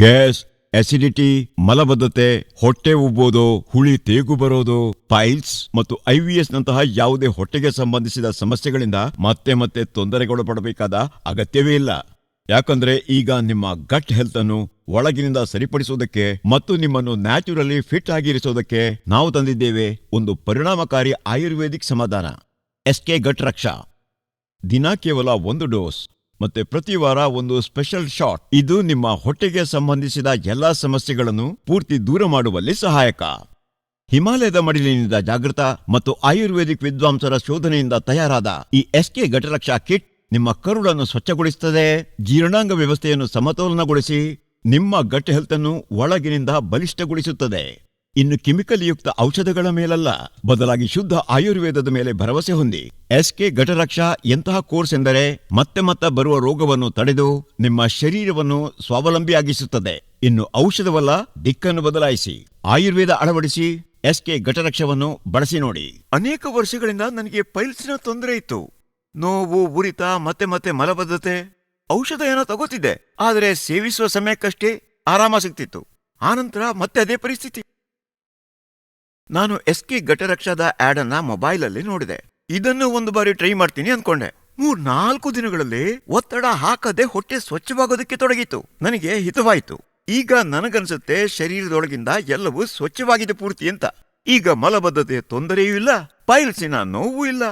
Gas acidity ಮಲಬದ್ಧತೆ, ಹೊಟ್ಟೆ ಉಬ್ಬೋದು, ಹುಳಿ ತೇಗು ಬರೋದು ಪೈಲ್ಸ್ ಮತ್ತು ಐವಿಎಸ್ ನಂತಹ ಯಾವುದೇ ಹೊಟ್ಟೆಗೆ ಸಂಬಂಧಿಸಿದ ಸಮಸ್ಯೆಗಳಿಂದ ಮತ್ತೆ ಮತ್ತೆ ತೊಂದರೆಗೊಳಪಡಬೇಕಾದ ಅಗತ್ಯವೇ ಇಲ್ಲ. ಯಾಕಂದ್ರೆ ಈಗ ನಿಮ್ಮ ಗಟ್ ಹೆಲ್ತ್ ಅನ್ನು ಒಳಗಿನಿಂದ ಸರಿಪಡಿಸುವುದಕ್ಕೆ ಮತ್ತು ನಿಮ್ಮನ್ನು ನ್ಯಾಚುರಲಿ ಫಿಟ್ ಆಗಿರಿಸುವುದಕ್ಕೆ ನಾವು ತಂದಿದ್ದೇವೆ ಒಂದು ಪರಿಣಾಮಕಾರಿ ಆಯುರ್ವೇದಿಕ್ ಸಮಾಧಾನ. ಎಸ್ಕೆ ಗಟ್ ರಕ್ಷಾ ದಿನ ಕೇವಲ ಒಂದು ಡೋಸ್. ಮತ್ತೆ ಪ್ರತಿ ವಾರ ಒಂದು ಸ್ಪೆಷಲ್ ಶಾಟ್ ಇದು ನಿಮ್ಮ ಹೊಟ್ಟೆಗೆ ಸಂಬಂಧಿಸಿದ ಎಲ್ಲಾ ಸಮಸ್ಯೆಗಳನ್ನು ಪೂರ್ತಿ ದೂರ ಮಾಡುವಲ್ಲಿ ಸಹಾಯಕ. ಹಿಮಾಲಯದ ಮಡಿಲಿನಿಂದ ಜಾಗೃತ ಮತ್ತು ಆಯುರ್ವೇದಿಕ್ ವಿದ್ವಾಂಸರ ಶೋಧನೆಯಿಂದ ತಯಾರಾದ ಈ ಎಸ್ಕೆ ಘಟರಕ್ಷಾ ಕಿಟ್ ನಿಮ್ಮ ಕರುಳನ್ನು ಸ್ವಚ್ಛಗೊಳಿಸುತ್ತದೆ, ಜೀರ್ಣಾಂಗ ವ್ಯವಸ್ಥೆಯನ್ನು ಸಮತೋಲನಗೊಳಿಸಿ, ನಿಮ್ಮ ಗಟ್ ಹೆಲ್ತ್ ಅನ್ನು ಒಳಗಿನಿಂದ ಬಲಿಷ್ಠಗೊಳಿಸುತ್ತದೆ. ಇನ್ನು ಕೆಮಿಕಲ್ ಯುಕ್ತ ಔಷಧಗಳ ಮೇಲಲ್ಲ, ಬದಲಾಗಿ ಶುದ್ಧ ಆಯುರ್ವೇದದ ಮೇಲೆ ಭರವಸೆ ಹೊಂದಿ. ಎಸ್ಕೆ ಘಟರಕ್ಷಾ ಎಂತಹ ಕೋರ್ಸ್ ಎಂದರೆ ಮತ್ತೆ ಮತ್ತೆ ಬರುವ ರೋಗವನ್ನು ತಡೆದು ನಿಮ್ಮ ಶರೀರವನ್ನು ಸ್ವಾವಲಂಬಿಯಾಗಿಸುತ್ತದೆ. ಇನ್ನು ಔಷಧವಲ್ಲ, ದಿಕ್ಕನ್ನು ಬದಲಾಯಿಸಿ. ಆಯುರ್ವೇದ ಅಳವಡಿಸಿ, ಎಸ್ಕೆ ಘಟರಕ್ಷವನ್ನು ಬಳಸಿ ನೋಡಿ. ಅನೇಕ ವರ್ಷಗಳಿಂದ ನನಗೆ ಪೈಲ್ಸ್ನ ತೊಂದರೆ ಇತ್ತು. ನೋವು, ಉರಿತ, ಮತ್ತೆ ಮತ್ತೆ ಮಲಬದ್ಧತೆ, ಔಷಧ ಏನೋ ತಗೋತಿದ್ದೆ. ಆದರೆ ಸೇವಿಸುವ ಸಮಯಕ್ಕಷ್ಟೇ ಆರಾಮ ಸಿಗ್ತಿತ್ತು. ಆನಂತರ ಮತ್ತೆ ಅದೇ ಪರಿಸ್ಥಿತಿ. ನಾನು ಎಸ್ಕಿ ಘಟರಕ್ಷಾದ ಆಡ್ ಅನ್ನ ಮೊಬೈಲಲ್ಲಿ ನೋಡಿದೆ. ಇದನ್ನು ಒಂದು ಬಾರಿ ಟ್ರೈ ಮಾಡ್ತೀನಿ ಅನ್ಕೊಂಡೆ. ಮೂರ್ ನಾಲ್ಕು ದಿನಗಳಲ್ಲಿ ಒತ್ತಡ ಹಾಕದೆ ಹೊಟ್ಟೆ ಸ್ವಚ್ಛವಾಗೋದಕ್ಕೆ ತೊಡಗಿತು. ನನಗೆ ಹಿತವಾಯಿತು. ಈಗ ನನಗನ್ಸುತ್ತೆ ಶರೀರದೊಳಗಿಂದ ಎಲ್ಲವೂ ಸ್ವಚ್ಛವಾಗಿದೆ ಪೂರ್ತಿ ಅಂತ. ಈಗ ಮಲಬದ್ಧತೆಯ ತೊಂದರೆಯೂ ಇಲ್ಲ, ಪೈಲ್ಸಿನ ನೋವು ಇಲ್ಲ.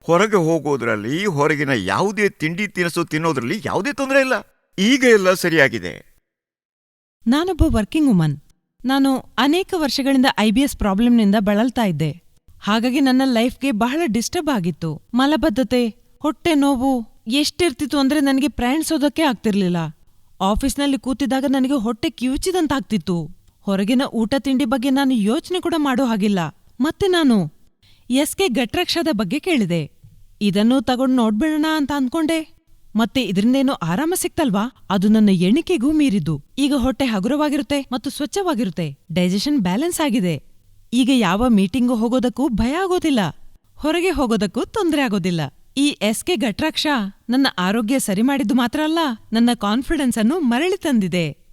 ಹೊರಗೆ ಹೋಗೋದ್ರಲ್ಲಿ, ಹೊರಗಿನ ಯಾವುದೇ ತಿಂಡಿ ತಿನಿಸು ತಿನ್ನೋದ್ರಲ್ಲಿ ಯಾವುದೇ ತೊಂದರೆ ಇಲ್ಲ. ಈಗ ಎಲ್ಲ ಸರಿಯಾಗಿದೆ. ನಾನೊಬ್ಬ ವರ್ಕಿಂಗ್ ವುಮನ್. ನಾನು ಅನೇಕ ವರ್ಷಗಳಿಂದ ಐ ಬಿ ಎಸ್ ಪ್ರಾಬ್ಲಮ್ನಿಂದ ಬಳಲ್ತಾ ಇದ್ದೆ. ಹಾಗಾಗಿ ನನ್ನ ಲೈಫ್ಗೆ ಬಹಳ ಡಿಸ್ಟರ್ಬ್ ಆಗಿತ್ತು. ಮಲಬದ್ಧತೆ, ಹೊಟ್ಟೆ ನೋವು ಎಷ್ಟಿರ್ತಿತ್ತು ಅಂದ್ರೆ ನನಗೆ ಪ್ರಯಾಣಿಸೋದಕ್ಕೆ ಆಗ್ತಿರ್ಲಿಲ್ಲ. ಆಫೀಸ್ನಲ್ಲಿ ಕೂತಿದ್ದಾಗ ನನಗೆ ಹೊಟ್ಟೆ ಕಿವುಚಿದಂತಾಗ್ತಿತ್ತು. ಹೊರಗಿನ ಊಟ ತಿಂಡಿ ಬಗ್ಗೆ ನಾನು ಯೋಚನೆ ಕೂಡ ಮಾಡೋ ಹಾಗಿಲ್ಲ. ಮತ್ತೆ ನಾನು ಎಸ್ ಎಸ್ಕೆ ಗಟ್ರಕ್ಷದ ಬಗ್ಗೆ ಕೇಳಿದೆ. ಇದನ್ನು ತಗೊಂಡು ನೋಡ್ಬಿಡೋಣ ಅಂತ ಅನ್ಕೊಂಡೆ. ಮತ್ತೆ ಇದರಿಂದೇನೋ ಆರಾಮ ಸಿಕ್ತಲ್ವಾ? ಅದು ನನ್ನ ಎಣಿಕೆಗೂ ಮೀರಿದ್ದು. ಈಗ ಹೊಟ್ಟೆ ಹಗುರವಾಗಿರುತ್ತೆ ಮತ್ತು ಸ್ವಚ್ಛವಾಗಿರುತ್ತೆ. ಡೈಜೆಷನ್ ಬ್ಯಾಲೆನ್ಸ್ ಆಗಿದೆ. ಈಗ ಯಾವ ಮೀಟಿಂಗು ಹೋಗೋದಕ್ಕೂ ಭಯ ಆಗೋದಿಲ್ಲ. ಹೊರಗೆ ಹೋಗೋದಕ್ಕೂ ತೊಂದರೆ ಆಗೋದಿಲ್ಲ. ಈ ಎಸ್ಕೆ ಘಟ್ರಾಕ್ಷ ನನ್ನ ಆರೋಗ್ಯ ಸರಿ ಮಾಡಿದ್ದು ಮಾತ್ರ ಅಲ್ಲ, ನನ್ನ ಕಾನ್ಫಿಡೆನ್ಸ್ ಅನ್ನು ಮರಳಿ ತಂದಿದೆ.